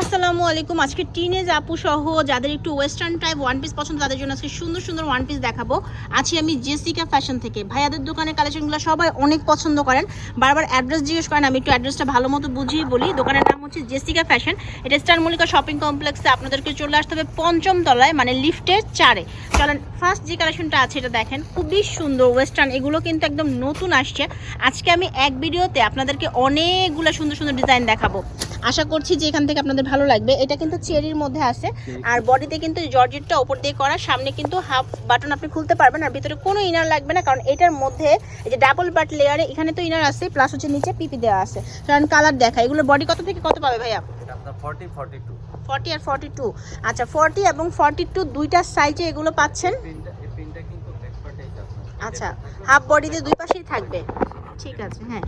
আসসালামু আলাইকুম। আজকে টিনেজ আপু সহ যাদের একটু ওয়েস্টার্ন টাইপ ওয়ান পিস পছন্দ, তাদের জন্য আজকে সুন্দর সুন্দর ওয়ান পিস দেখাবো। আছি আমি জেসিকা ফ্যাশন থেকে। ভাইয়াদের দোকানের কালেকশনগুলো সবাই অনেক পছন্দ করেন। বারবার অ্যাড্রেস জিজ্ঞেস করেন, আমি একটু অ্যাড্রেসটা ভালো মতো বুঝিয়ে বলি। দোকানের নাম হচ্ছে জেসিকা ফ্যাশন এটা স্টার মল্লিকা শপিং কমপ্লেক্সে আপনাদেরকে চলে আসতে হবে পঞ্চম তলায় মানে লিফটের চারে। চলেন ফার্স্ট যে কালেকশনটা আছে, এটা দেখেন। খুবই সুন্দর ওয়েস্টার্ন এগুলো কিন্তু একদম নতুন আসছে। আজকে আমি এক ভিডিওতে আপনাদেরকে অনেকগুলো সুন্দর সুন্দর ডিজাইন দেখাবো। আশা করছি যে এখান থেকে আপনাদের ভালো লাগবে। এটা কিন্তু চেরির মধ্যে আছে। আর বডিতে কিন্তু জর্জেটটা ওপর দিয়ে করা। সামনে কিন্তু হাফ বাটন আপনি খুলতে পারবেন আর ভিতরে কোনো ইনার লাগবে না কারণ এটার মধ্যে এই যে ডাবল বাট লেয়ারে এখানে তো ইনার আছে প্লাস হচ্ছে নিচে পিপি দেওয়া আছে। কারণ কালার দেখা এগুলো বডি কত থেকে কত পাবে ভাইয়া? এটা আপনার 40 42 ফর্টি আর ফর্টি টু আচ্ছা ফর্টি এবং ফর্টি টু দুইটা সাইজে এগুলো পাচ্ছেন? আচ্ছা হাফ বডিতে দুই পাশেই থাকবে। ঠিক আছে হ্যাঁ।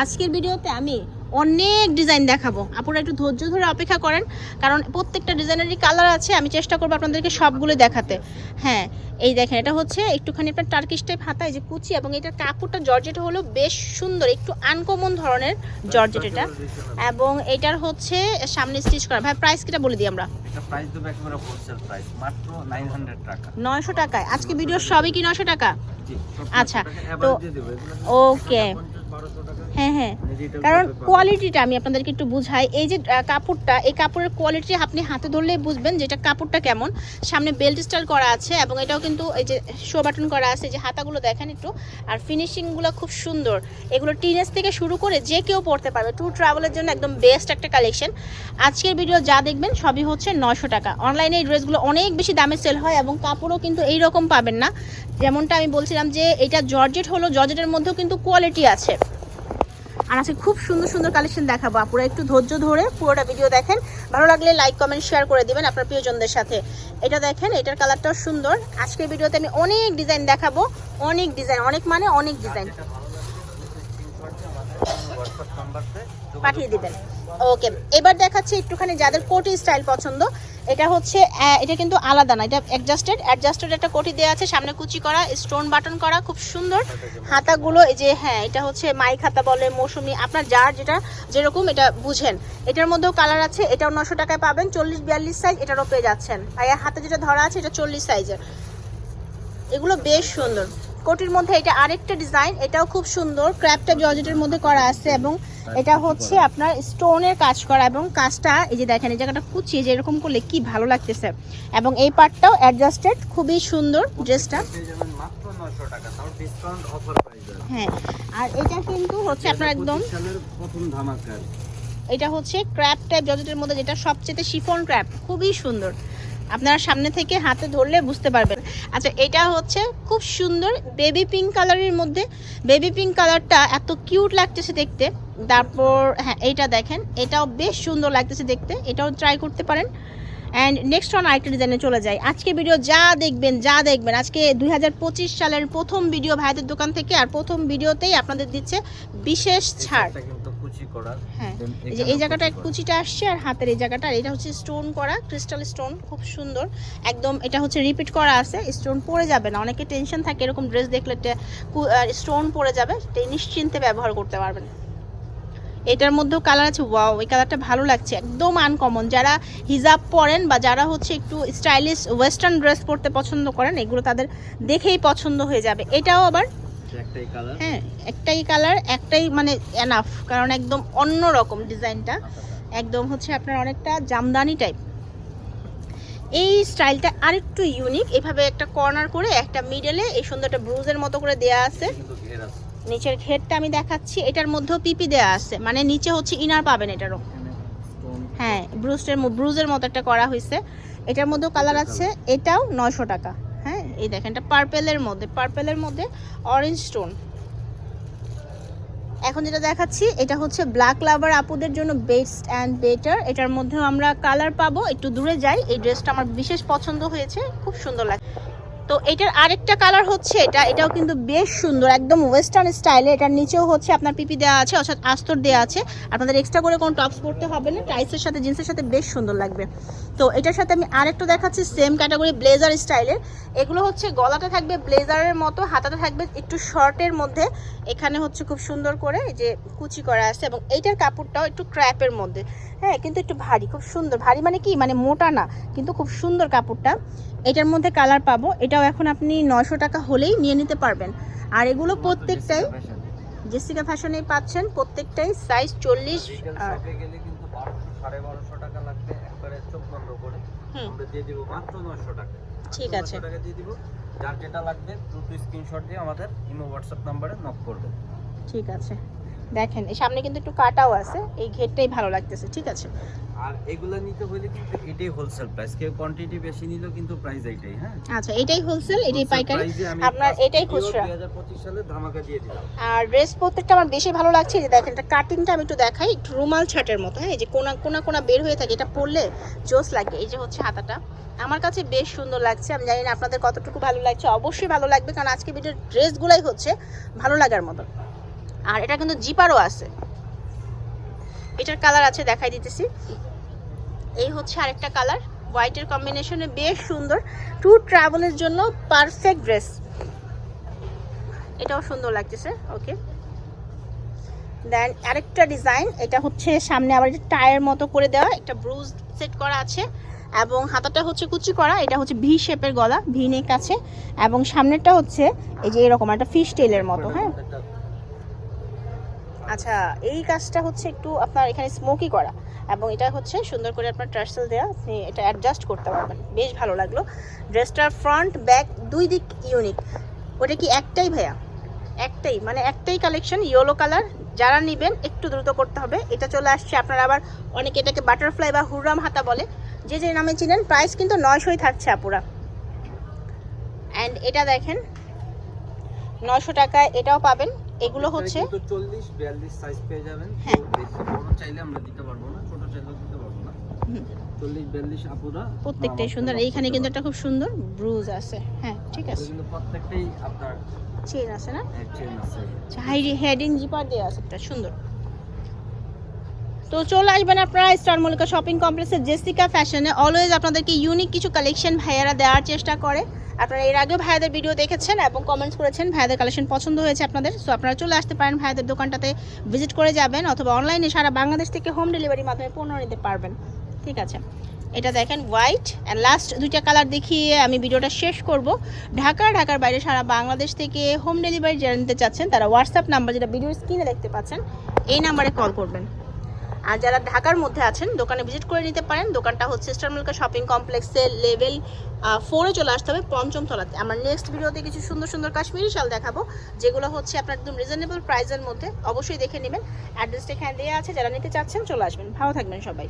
আজকের ভিডিওতে আমি অনেক ডিজাইন দেখাবো। আপনারা একটু ধৈর্য ধরে অপেক্ষা করেন কারণ প্রত্যেকটা ডিজাইনেরই কালার আছে আমি চেষ্টা করব আপনাদেরকে সবগুলো দেখাতে। হ্যাঁ এই দেখেন এটা হচ্ছে একটুখানি আপনার টার্কিশ টাইপ হাতা এই যে কুচি এবং এটার কাপড়টা জর্জেট হলো বেশ সুন্দর একটু আনকমন ধরনের জর্জেট এটা। এবং এটার হচ্ছে সামনে স্টিচ করা। ভাই প্রাইস কিটা বলে দিই আমরা? এটা প্রাইস দেবে একেবারে হোলসেল প্রাইস মাত্র 900 টাকা। নয়শো টাকায়। আজকে ভিডিও সবই কি নয়শো টাকা? জি আচ্ছা, তো- ওকে 50 1200 টাকা। হ্যাঁ হ্যাঁ। মানে কারণ কোয়ালিটিটা আমি আপনাদেরকে একটু বুঝাই। এই যে কাপড়টা এই কাপড়ের কোয়ালিটি আপনি হাতে ধরলেই বুঝবেন যে এটা কাপড়টা কেমন। সামনে বেল্ট স্টাইল করা আছে এবং এটাও কিন্তু এই যে শো বাটন করা আছে যে হাতাগুলো দেখেন একটু। আর ফিনিশিংগুলো খুব সুন্দর। এগুলো টিনেজ থেকে শুরু করে যে কেউ পড়তে পারবে। ট্যুর ট্রাভেলের জন্য একদম বেস্ট একটা কালেকশন আজকের ভিডিও যা দেখবেন সবই হচ্ছে নশো টাকা। অনলাইনে এই ড্রেসগুলো অনেক বেশি দামে সেল হয় এবং কাপড়ও কিন্তু এই রকম পাবেন না। যেমনটা আমি বলছিলাম যে এটা জর্জেট হলো জর্জেটের মধ্যেও কিন্তু কোয়ালিটি আছে। আর আজকে খুব সুন্দর সুন্দর কালেকশন দেখাবো। আপুরা একটু ধৈর্য ধরে পুরোটা ভিডিও দেখেন। ভালো লাগলে লাইক কমেন্ট শেয়ার করে দিবেন আপনার প্রিয়জনদের সাথে। এটা দেখেন, এটার কালারটাও সুন্দর। আজকের ভিডিওতে আমি অনেক ডিজাইন দেখাবো। অনেক ডিজাইন অনেক মানে অনেক ডিজাইন পাঠিয়ে দিবেন। ওকে এবার দেখাচ্ছি একটুখানি যাদের কোটি স্টাইল পছন্দ। এটা হচ্ছে এটা কিন্তু আলাদা না, এটা অ্যাডজাস্টেড অ্যাডজাস্টেড একটা কোটি দেওয়া আছে, সামনে কুচি করা স্টোন বাটন করা, খুব সুন্দর। হাতাগুলো এই যে হ্যাঁ এটা হচ্ছে মাইক হাতা বলে, মৌসুমি, আপনার যার যেটা যেরকম এটা বুঝেন। এটার মধ্যেও কালার আছে, এটাও নশো টাকায় পাবেন, চল্লিশ বিয়াল্লিশ সাইজ এটারও পেয়ে যাচ্ছেন। আর হাতে যেটা ধরা আছে, এটা চল্লিশ সাইজের এগুলো বেশ সুন্দর। কোটির মধ্যে এটা আরেকটা ডিজাইন এটাও খুব সুন্দর। ক্র্যাপটা জর্জেটের মধ্যে করা আছে এবং এটা হচ্ছে আপনার স্টোনের কাজ করা এবং কাজটা এই যে দেখেন এই জায়গাটা কুচিয়ে যে এরকম করলে কি ভালো লাগতেছে। এবং এই পার্টটাও অ্যাডজাস্টেড খুবই সুন্দর ড্রেসটা। মাত্র 900 টাকা তাও ডিসকাউন্ট অফার প্রাইসে হ্যাঁ আর এটা কিন্তু হচ্ছে আপনার একদম প্রথম ধামাকা। এটা হচ্ছে ক্র্যাপ টাইপ জর্জেটের মধ্যে যেটা সবচেয়ে শিফন ক্র্যাপ খুবই সুন্দর। আপনারা সামনে থেকে হাতে ধরলে বুঝতে পারবেন। আচ্ছা এটা হচ্ছে খুব সুন্দর বেবি পিঙ্ক কালারের মধ্যে। বেবি পিঙ্ক কালারটা এত কিউট লাগতেছে দেখতে। তারপর হ্যাঁ এইটা দেখেন, এটাও বেশ সুন্দর লাগতেছে দেখতে। এটাও ট্রাই করতে পারেন। অ্যান্ড নেক্সট অন আরেকটা ডিজাইনে চলে যাই। আজকে ভিডিও যা দেখবেন যা দেখবেন, আজকে দুই হাজার পঁচিশ সালের প্রথম ভিডিও ভাইদের দোকান থেকে আর প্রথম ভিডিওতেই আপনাদের দিচ্ছে বিশেষ ছাড়। কুচি করা। হ্যাঁ। এই জায়গাটা কুচিটা আসছে আর হাতের এই জায়গাটা এটা হচ্ছে স্টোন করা ক্রিস্টাল স্টোন খুব সুন্দর। একদম এটা হচ্ছে রিপিট করা আছে স্টোন পড়ে যাবে না। অনেকে টেনশন থাকে এরকম ড্রেস দেখলে স্টোন পড়ে যাবে নিশ্চিন্তে ব্যবহার করতে পারবেন। এটার মধ্যেও কালার আছে ওয়াও এই কালারটা ভালো লাগছে একদম আনকমন যারা হিজাব পরেন বা যারা হচ্ছে একটু স্টাইলিশ ওয়েস্টার্ন ড্রেস পরতে পছন্দ করেন এগুলো তাদের দেখেই পছন্দ হয়ে যাবে। এটাও আবার হ্যাঁ একটাই কালার একটাই মানে এনাফ কারণ একদম অন্য রকম ডিজাইনটা। একদম হচ্ছে আপনার অনেকটা জামদানি টাইপ এই স্টাইলটা আরেকটু ইউনিক এভাবে একটা কর্নার করে একটা মিডলে এই সুন্দর একটা ব্রুজের মতো করে দেয়া আছে। নিচের ঘেরটা আমি দেখাচ্ছি এটার মধ্যেও পিপি দেয়া আছে মানে নিচে হচ্ছে ইনার পাবেন এটারও। হ্যাঁ ব্রুজের ব্রুজের মতো একটা করা হয়েছে এটার মধ্যেও কালার আছে এটাও নয়শো টাকা। এই দেখেন, এটা পার্পেলের মধ্যে পার্পেলের মধ্যে অরেঞ্জ স্টোন এখন যেটা দেখাচ্ছি, এটা হচ্ছে ব্ল্যাক লাভার আপুদের জন্য বেস্ট অ্যান্ড বেটার এটার মধ্যেও আমরা কালার পাবো, একটু দূরে যাই। এই ড্রেসটা আমার বিশেষ পছন্দ হয়েছে, খুব সুন্দর লাগে তো এটার আরেকটা কালার হচ্ছে এটা। এটাও কিন্তু বেশ সুন্দর, একদম ওয়েস্টার্ন স্টাইলে এটার নিচেও হচ্ছে আপনার পিপি দেওয়া আছে, অর্থাৎ আস্তর দেওয়া আছে। আপনাদের এক্সট্রা করে কোনো টপস পরতে হবে না টাইসের সাথে জিন্সের সাথে বেশ সুন্দর লাগবে। তো এটার সাথে আমি আরেকটা দেখাচ্ছি সেম ক্যাটাগরি ব্লেজার স্টাইলের এগুলো হচ্ছে গলাটা থাকবে ব্লেজারের মতো হাতাটা থাকবে একটু শর্টের মধ্যে। এখানে হচ্ছে খুব সুন্দর করে যে কুচি করা আছে এবং এইটার কাপড়টাও একটু ক্র্যাপের মধ্যে। হ্যাঁ কিন্তু একটু ভারী, খুব সুন্দর। ভারী মানে কি? মানে মোটা না, কিন্তু খুব সুন্দর কাপড়টা। এটার মধ্যে কালার পাবো। এটাও এখন আপনি নশো টাকা হলেই নিয়ে নিতে পারবেন। আর এগুলো প্রত্যেকটাই জেসিকা ফ্যাশনেই পাচ্ছেন প্রত্যেকটাই সাইজ চল্লিশ ঠিক আছে। 900 দিয়ে দিব। যার যেটা লাগবে দ্রুত স্ক্রিনশট দিয়ে আমাদের ইমো হোয়াটসঅ্যাপ নাম্বারে নক করবে ঠিক আছে। দেখেন এই সামনে কিন্তু একটু কাটাও আছে এই ঘেরটাই ভালো লাগতেছে ঠিক আছে। আর এগুলা নিতে হলে কিন্তু এটাই হোলসেল প্রাইস কেউ কোয়ান্টিটি বেশি নিলেও কিন্তু প্রাইস এইটাই হ্যাঁ? আচ্ছা এটাই হোলসেল এটাই পাইকারি। আপনার এটাই খুচরা। 2025 সালে ধামাকা দিয়ে দিলাম। আর ড্রেস প্রত্যেকটা আমার বেশি ভালো লাগছে যে দেখেন এটা কাটিংটা আমি একটু দেখাই একটু রুমাল ছাটের মতো হ্যাঁ এই যে কোনা কোনা কোনা বের হয়ে থাকে এটা পরলে জোস লাগে এই যে হচ্ছে হাতাটা। আমার কাছে বেশ সুন্দর লাগছে আমি জানি না আপনাদের কতটুকু ভালো লাগছে অবশ্যই ভালো লাগবে কারণ আজকে ভিডিওর ড্রেসগুলাই হচ্ছে ভালো লাগার মতো। আর এটা কিন্তু জিপারও আছে। এটার কালার আছে দেখাই দিতেছি। এই হচ্ছে আরেকটা কালার। হোয়াইটের কম্বিনেশনে বেশ সুন্দর। টু ট্রাভেলের জন্য পারফেক্ট ড্রেস এটাও সুন্দর লাগতেছে। ওকে দেন আরেকটা ডিজাইন এটা হচ্ছে সামনে আবার একটা টায়ার মতো করে দেওয়া, একটা ব্রুজ সেট করা আছে। এবং হাতাটা হচ্ছে কুচি করা, এটা হচ্ছে ভি শেপের গলা ভি নেক আছে। এবং সামনেরটা হচ্ছে এই যে এরকম একটা ফিশ টেলের মতো হ্যাঁ? আচ্ছা এই কাজটা হচ্ছে একটু আপনার এখানে স্মোকি করা। এবং এটা হচ্ছে সুন্দর করে আপনার টার্সেল দেওয়া আপনি এটা অ্যাডজাস্ট করতে পারবেন। বেশ ভালো লাগল। ড্রেসটার ফ্রন্ট ব্যাক দুই দিক ইউনিক ওটা কি একটাই ভাইয়া? একটাই মানে একটাই কালেকশন ইয়েলো কালার যারা নেবেন, একটু দ্রুত করতে হবে। এটা চলে আসছে আপনার আবার অনেকে এটাকে বাটারফ্লাই বা হুররাম হাতা বলে। যে যে নামে চিনেন প্রাইস কিন্তু নয়শোই থাকছে আপুরা। অ্যান্ড এটা দেখেন, নয়শো টাকায় এটাও পাবেন। এগুলো হচ্ছে কিন্তু 40 42 সাইজ পেয়ে যাবেন। হ্যাঁ। বড় চাইলে আমরা দিতে পারব না ছোট চাইলে দিতে পারব না। চল্লিশ 40 42 আপুরা প্রত্যেকটাই সুন্দর। এইখানে কিন্তু একটা খুব সুন্দর ব্রুজ আছে। হ্যাঁ ঠিক আছে। কিন্তু প্রত্যেকটাই আপনার চেন আছে না? চেন আছে। হাই হেডিং জিপার দেওয়া আছে একটা সুন্দর। তো চলে আসবেন আপনারা স্টার মল্লিকা শপিং কমপ্লেক্সের জেসিকা ফ্যাশনে অলওয়েজ আপনাদেরকে ইউনিক কিছু কালেকশন ভাইয়ারা দেওয়ার চেষ্টা করে। আপনারা এর আগেও ভাইয়াদের ভিডিও দেখেছেন এবং কমেন্টস করেছেন, ভাইয়াদের কালেকশন পছন্দ হয়েছে আপনাদের। সো আপনারা চলে আসতে পারেন ভাইয়াদের দোকানটাতে ভিজিট করে যাবেন অথবা অনলাইনে সারা বাংলাদেশ থেকে হোম ডেলিভারির মাধ্যমে পণ্য নিতে পারবেন। ঠিক আছে? এটা দেখেন হোয়াইট অ্যান্ড লাস্ট দুইটা কালার দেখিয়ে আমি ভিডিওটা শেষ করব। ঢাকা, ঢাকার বাইরে সারা বাংলাদেশ থেকে হোম ডেলিভারি যারা নিতে চাচ্ছেন, তারা হোয়াটসঅ্যাপ নাম্বার যেটা ভিডিও স্ক্রিনে দেখতে পাচ্ছেন, এই নাম্বারে কল করবেন। আর যারা ঢাকার মধ্যে আছেন, দোকানে ভিজিট করে নিতে পারেন। দোকানটা হচ্ছে স্টার মিল্কা শপিং কমপ্লেক্সে লেভেল ফোরে চলে আসতে হবে পঞ্চম তলাতে। আমার নেক্সট ভিডিওতে কিছু সুন্দর সুন্দর কাশ্মীরি শাল দেখাবো, যেগুলো হচ্ছে আপনার একদম রিজনেবল প্রাইসের মধ্যে। অবশ্যই দেখে নেবেন। অ্যাড্রেসটা এখানে দেওয়া আছে, যারা নিতে চাচ্ছেন চলে আসবেন। ভালো থাকবেন সবাই।